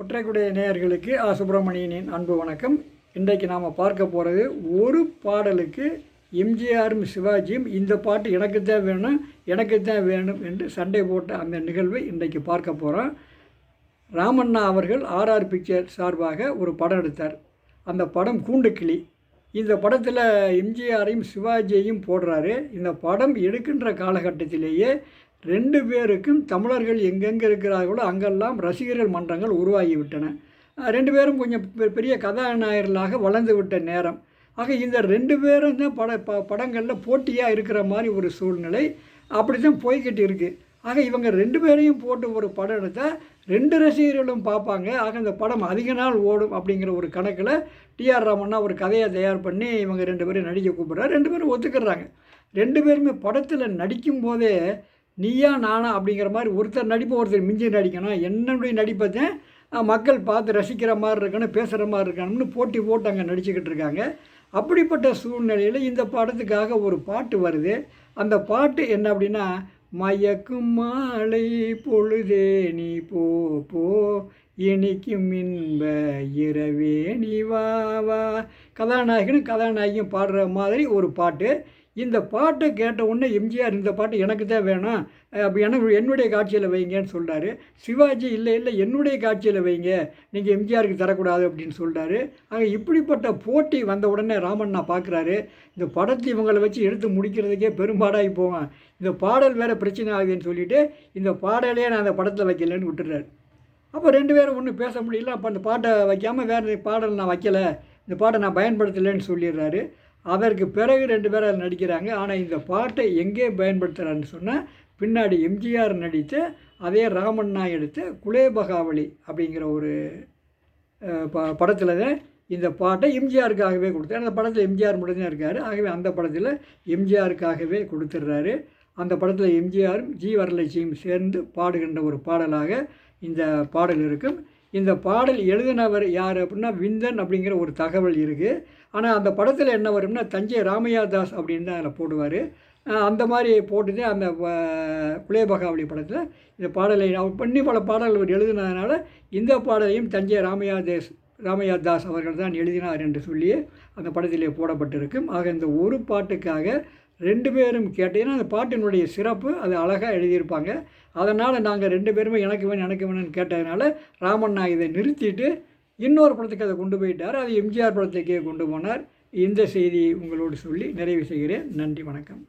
ஒற்றைக்குடைய நேயர்களுக்கு ஆ சுப்பிரமணியனின் அன்பு வணக்கம். இன்றைக்கு நாம் பார்க்க போகிறது ஒரு பாடலுக்கு எம்ஜிஆரும் சிவாஜியும் இந்த பாட்டு எனக்கு தான் வேணும் எனக்கு தான் வேணும் என்று சண்டை போட்ட அந்த நிகழ்வை இன்றைக்கு பார்க்க போகிறோம் ராமண்ணா அவர்கள் ஆர்ஆர் பிக்சர் சார்பாக ஒரு படம் எடுத்தார். அந்த படம் கூண்டுக்கிளி. இந்த படத்தில் எம்ஜிஆரையும் சிவாஜியையும் போடுறாரு. இந்த படம் எடுக்கின்ற காலகட்டத்திலேயே ரெண்டு பேருக்கும் தமிழர்கள் எங்கெங்கே இருக்கிறார்களோ அங்கெல்லாம் ரசிகர்கள் மன்றங்கள் உருவாகிவிட்டன. ரெண்டு பேரும் கொஞ்சம் பெ- பெரிய கதாநாயகர்களாக வளர்ந்து விட்ட நேரம். ஆக இந்த ரெண்டு பேரும் தான் பட ப படங்களில் போட்டியாக இருக்கிற மாதிரி ஒரு சூழ்நிலை அப்படி தான் போய்கிட்டு இருக்குது ஆக இவங்க ரெண்டு பேரையும் போட்டு ஒரு படம் எடுத்தால் ரெண்டு ரசிகர்களும் பார்ப்பாங்க. ஆக இந்த படம் அதிக நாள் ஓடும் அப்படிங்கிற ஒரு கணக்கில் டிஆர் ராமண்ணா ஒரு கதையை தயார் பண்ணி இவங்க ரெண்டு பேரும் நடிக்க கூப்பிட்றாரு. ரெண்டு பேரும் ஒத்துக்கிறாங்க. ரெண்டு பேருமே படத்தில் நடிக்கும் போதே நீயா நானா அப்படிங்கிற மாதிரி ஒருத்தர் நடிப்பு ஒருத்தர் மிஞ்சி நடிக்கணும். என்னுடைய நடிப்பை மக்கள் பார்த்து ரசிக்கிற மாதிரி இருக்கணும் பேசுகிற மாதிரி இருக்கணும்னு போட்டி போட்டு அங்கே நடிச்சுக்கிட்டு இருக்காங்க. அப்படிப்பட்ட சூழ்நிலையில் இந்த பாடத்துக்காக ஒரு பாட்டு வருது. அந்த பாட்டு என்ன அப்படின்னா மயக்கும் மாலை பொழுதே நீ போ போ இனிக்கும் இன்ப இரவே நீ வா வா. கதாநாயகனும் கதாநாயகியும் பாடுற மாதிரி ஒரு பாட்டு. இந்த பாட்டை கேட்ட உடனே எம்ஜிஆர் இந்த பாட்டு எனக்கு தான் வேணும். அப்போ எனக்கு என்னுடைய காட்சியில் வைங்கன்னு சொல்கிறாரு சிவாஜி இல்லை இல்லை என்னுடைய காட்சியில் வைங்க. நீங்கள் எம்ஜிஆருக்கு தரக்கூடாது அப்படின்னு சொல்கிறாரு ஆக இப்படிப்பட்ட போட்டி வந்த உடனே ராமண்ணா பார்க்குறாரு இந்த படத்தை இவங்களை வச்சு எடுத்து முடிக்கிறதுக்கே பெரும்பாடாகி போவேன். இந்த பாடல் வேறு பிரச்சனை ஆகுதுன்னு சொல்லிட்டு இந்த பாடலையே நான் அந்த படத்தில் வைக்கலன்னு விட்டுறாரு. அப்போ ரெண்டு பேரும் ஒன்றும் பேச முடியல. அப்போ அந்த பாட்டை வைக்காமல் வேறு பாடல் நான் வைக்கலை. இந்த பாட்டை நான் பயன்படுத்தலைன்னு சொல்லிடுறாரு. அதற்கு பிறகு ரெண்டு பேரும் அதில் நடிக்கிறாங்க. ஆனால் இந்த பாட்டை எங்கே பயன்படுத்துகிறான்னு சொன்னால் பின்னாடி எம்ஜிஆர் நடித்த அதே ராமண்ணா எடுத்த குலேபகாவலி அப்படிங்கிற ஒரு ப படத்தில் தான் இந்த பாட்டை எம்ஜிஆருக்காகவே கொடுத்தாரு. அந்த படத்தில் எம்ஜிஆர் மட்டும்தான் இருக்கார். ஆகவே அந்த படத்தில் எம்ஜிஆருக்காகவே கொடுத்துட்றாரு அந்த படத்தில் எம்ஜிஆரும் ஜி வரலட்சுமியும் சேர்ந்து பாடுகின்ற ஒரு பாடலாக இந்த பாடல் இருக்கும். இந்த பாடல் எழுதினவர் யார் அப்படின்னா விந்தன் அப்படிங்கிற ஒரு தகவல் இருக்குது ஆனால் அந்த படத்தில் என்ன வரும்னா தஞ்சை ராமையா தாஸ் அப்படின்னு தான் அதில் போடுவார். அந்த மாதிரி போட்டுட்டு அந்த குலேபகாவளி படத்தில் இந்த பாடலை அவர் பண்ணி பல பாடல்கள் அவர் எழுதினதுனால இந்த பாடலையும் தஞ்சை ராமையா தேஸ் ராமையா தாஸ் அவர்கள் தான் எழுதினார் என்று சொல்லி அந்த படத்திலே போடப்பட்டிருக்கும். ஆக இந்த ஒரு பாட்டுக்காக ரெண்டு பேரும் கேட்டீங்கன்னா அந்த பாட்டினுடைய சிறப்பு அது அழகாக எழுதியிருப்பாங்க. அதனால் நாங்கள் ரெண்டு பேருமே எனக்கு வேணும் எனக்கு வேணும்னு கேட்டதுனால ராமண்ணா இதை நிறுத்திட்டு இன்னொரு படத்துக்கு அதை கொண்டு போயிட்டார். அது எம்ஜிஆர் படத்துக்கே கொண்டு போனார். இந்த செய்தியை உங்களோடு சொல்லி நிறைவு செய்கிறேன். நன்றி வணக்கம்.